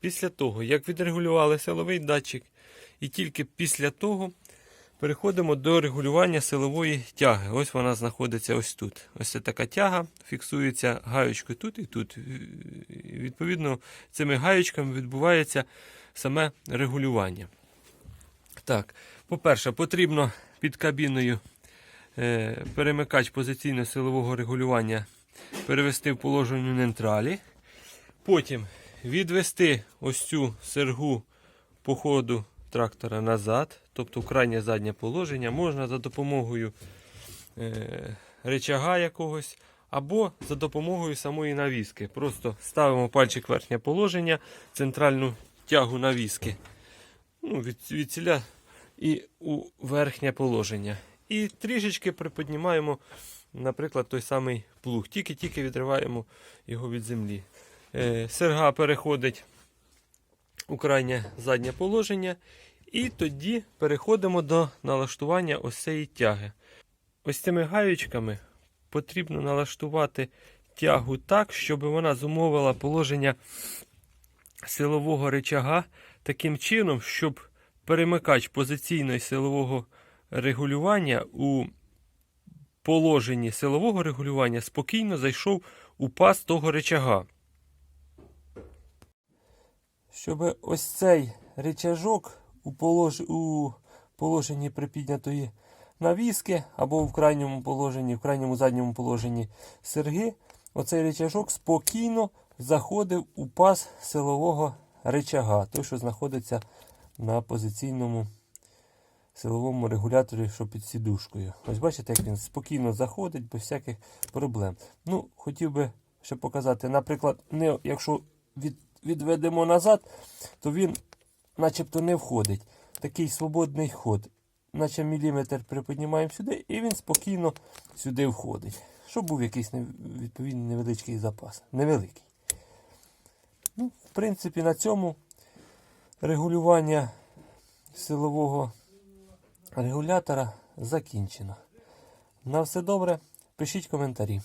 після того, як відрегулювали силовий датчик, і тільки після того переходимо до регулювання силової тяги. Ось вона знаходиться ось тут. Ось це така тяга, фіксується гаючкою тут і тут. Відповідно, цими гаючками відбувається саме регулювання. Так, по-перше, потрібно під кабіною е, перемикач позиційно-силового регулювання перевести в положення нейтралі. Потім відвести ось цю сергу по ходу трактора назад, тобто крайнє заднє положення, можна за допомогою е, речага якогось, або за допомогою самої навіски. Просто ставимо пальчик верхнє положення, центральну тягу навіски. Ну, від, від ціля і у верхнє положення. І трішечки приподнімаємо, наприклад, той самий плуг. Тільки-тільки відриваємо його від землі. Е, серга переходить у крайнє заднє положення. І тоді переходимо до налаштування ось цієї тяги. Ось цими гаючками потрібно налаштувати тягу так, щоб вона зумовила положення силового речага таким чином, щоб перемикач позиційно силового регулювання у положенні силового регулювання спокійно зайшов у паз того речага. Щоб ось цей речажок у, полож... у положенні припіднятої навіски або в крайньому положенні, в крайньому задньому положенні серги, оцей речажок спокійно заходив у паз силового речага, той, що знаходиться на позиційному силовому регуляторі, що під сідушкою. Ось бачите, як він спокійно заходить без всяких проблем. Ну, хотів би ще показати, наприклад, не, якщо від, відведемо назад, то він начебто не входить. Такий свободний ход. Наче міліметр приподнімаємо сюди, і він спокійно сюди входить. Щоб був якийсь відповідний невеличкий запас. Невеликий. Ну, в принципі, на цьому регулювання силового регулятора закінчено. На все добре, пишіть коментарі.